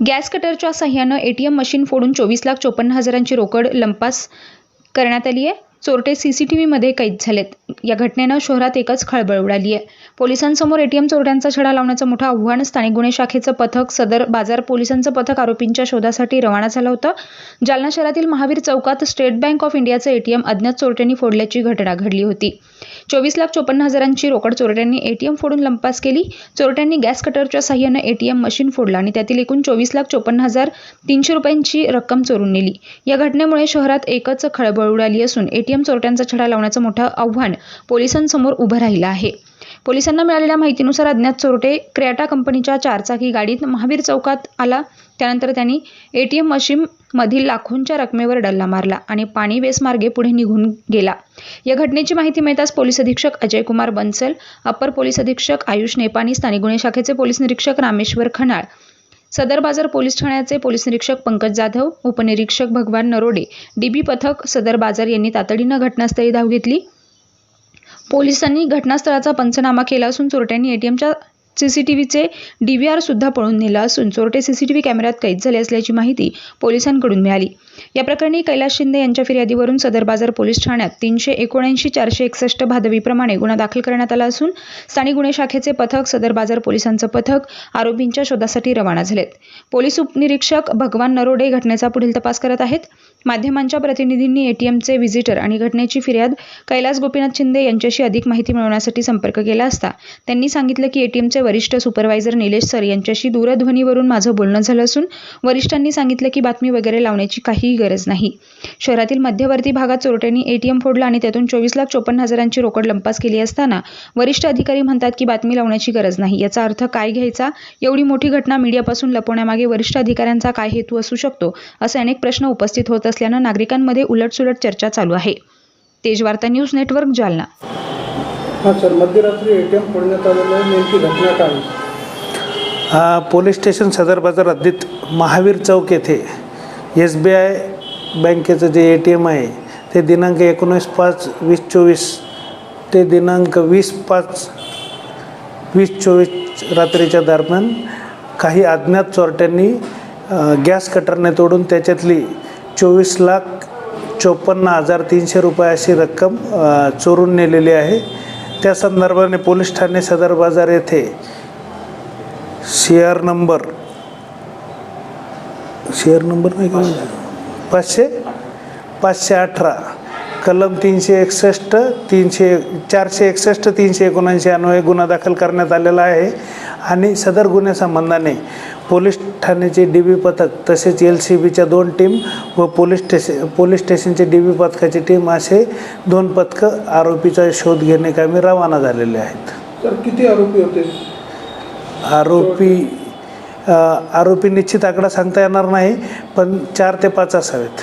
Gas कटरच्या सहाय्यानं ATM machine फोडून चोवीस लाख चोपन्न हजारांची रोकड लंपास करण्यात आली आहे. चोरटे सी सी टी व्हीमध्ये कैद झालेत. या घटनेनं शहरात एकच खळबळ उडाली आहे. पोलिसांसमोर एटीएम चोरट्यांचा छडा लावण्याचं मोठं आव्हान स्थानिक गुन्हे शाखेचं पथक सदर बाजार पोलिसांचं पथक आरोपींच्या शोधासाठी रवाना झालं होतं. जालना शहरातील महावीर चौकात स्टेट बँक ऑफ इंडियाचं एटीएम अज्ञात चोरट्यांनी फोडल्याची घटना घडली होती. चोवीस लाख चोपन्न हजारांची रोकड चोरट्यांनी एटीएम फोडून लंपास केली. चोरट्यांनी गॅस कटरच्या साह्यानं एटीएम मशीन फोडला आणि त्यातील एकूण चोवीस लाख चोपन्न हजार तीनशे रुपयांची रक्कम चोरून नेली. या घटनेमुळे शहरात एकच खळबळ उडाली असून एटीएम एटीएम चोरट्यांचा छडा लावण्याचं मोठं आव्हान पोलिसांसमोर उभं राहिलं आहे. पोलिसांना मिळालेल्या माहितीनुसार अज्ञात चोरटे क्रेटा कंपनीच्या चारचाकी गाडीत महावीर चौकात आला. त्यानंतर त्यांनी एटीएम मशीन मधील लाखोंच्या रकमेवर डल्ला मारला आणि पाणी वेसमार्गे पुढे निघून गेला. या घटनेची माहिती मिळताच पोलीस अधीक्षक अजय कुमार बन्सल अप्पर पोलीस अधीक्षक आयुष नेपानी स्थानिक गुन्हे शाखेचे पोलीस निरीक्षक रामेश्वर खनाळ सदर बाजार पोलीस ठाण्याचे पोलीस निरीक्षक पंकज जाधव उपनिरीक्षक भगवान नरोडे डीबी पथक सदर बाजार यांनी तातडीनं घटनास्थळी धाव घेतली. पोलिसांनी घटनास्थळाचा पंचनामा केला असून चोरट्यांनी एटीएमच्या सी सी टी व्हीचे डी व्ही आर सुद्धा पळून नेला असून चोरटे सी सी टी व्ही कॅमेऱ्यात कैद झाले असल्याची माहिती पोलिसांकडून मिळाली. या प्रकरणी कैलास शिंदे यांच्या फिर्यादीवरून सदर बाजार पोलीस ठाण्यात तीनशे एकोणऐंशी चारशे एकसष्ट भादवीप्रमाणे गुन्हा दाखल करण्यात आला असून स्थानिक गुन्हे शाखेचे पथक सदर बाजार पोलिसांचं पथक आरोपींच्या शोधासाठी रवाना झालेत. पोलीस उपनिरीक्षक भगवान नरोडे घटनेचा पुढील तपास करत आहेत. माध्यमांच्या प्रतिनिधींनी एटीएमचे व्हिजिटर आणि घटनेची फिर्याद कैलास गोपीनाथ शिंदे यांच्याशी अधिक माहिती मिळवण्यासाठी संपर्क केला असता त्यांनी सांगितलं की एटीएमचे वरिष्ठ सुपरवायझर निलेश सर यांच्याशी दूरध्वनीवरून माझं बोलणं झालं असून वरिष्ठांनी सांगितलं की बातमी वगैरे लावण्याची काहीही गरज नाही. शहरातील मध्यवर्ती भागात चोरट्यांनी एटीएम फोडला आणि त्यातून चोवीस लाख चोपन्न हजारांची रोकड लंपास केली असताना वरिष्ठ अधिकारी म्हणतात की बातमी लावण्याची गरज नाही. याचा अर्थ काय घ्यायचा? एवढी मोठी घटना मीडियापासून लपवण्यामागे वरिष्ठ अधिकाऱ्यांचा काय हेतू असू शकतो? असे अनेक प्रश्न उपस्थित होत असल्यानं नागरिकांमध्ये उलटसुलट चर्चा चालू आहे. Tejvarta news network Jalna. हां सर मध्यरात्री ए टी एम फोडण्यात आलेलं आहे. नेमकी घटना काय हा पोलीस स्टेशन सदर बाजार हद्दीत महावीर चौक येथे एस बी आय बँकेचं जे ए टी एम आहे ते दिनांक एकोणीस पाच वीस चोवीस ते दिनांक वीस पाच वीस चोवीस रात्रीच्या दरम्यान काही अज्ञात चोरट्यांनी गॅस कटरने तोडून त्याच्यातली चोवीस लाख चोपन्न हजार तीनशे रुपये अशी रक्कम चोरून नेलेली आहे. त्या संदर्भाने पोलीस ठाणे सदर बाजार येथे शेअर नंबर शेअर नंबर नाही का? पाचशे पाचशे अठरा कलम तीनशे एकसष्ट तीनशे चारशे एकसष्ट तीनशे एकोणऐंशी अन्वये गुन्हा दाखल करण्यात आलेला आहे. आणि सदर गुन्ह्यासंबंधाने पोलीस ठाण्याचे डी बी पथक तसेच एल सी बीच्या दोन टीम व पोलीस स्टेशन पोलीस स्टेशनचे डी बी पथकाची टीम असे दोन पथकं आरोपीचा शोध घेण्याकामी रवाना झालेले आहेत. तर किती आरोपी होते? आरोपी आरोपी निश्चित आकडा सांगता येणार नाही पण चार ते पाच असावेत.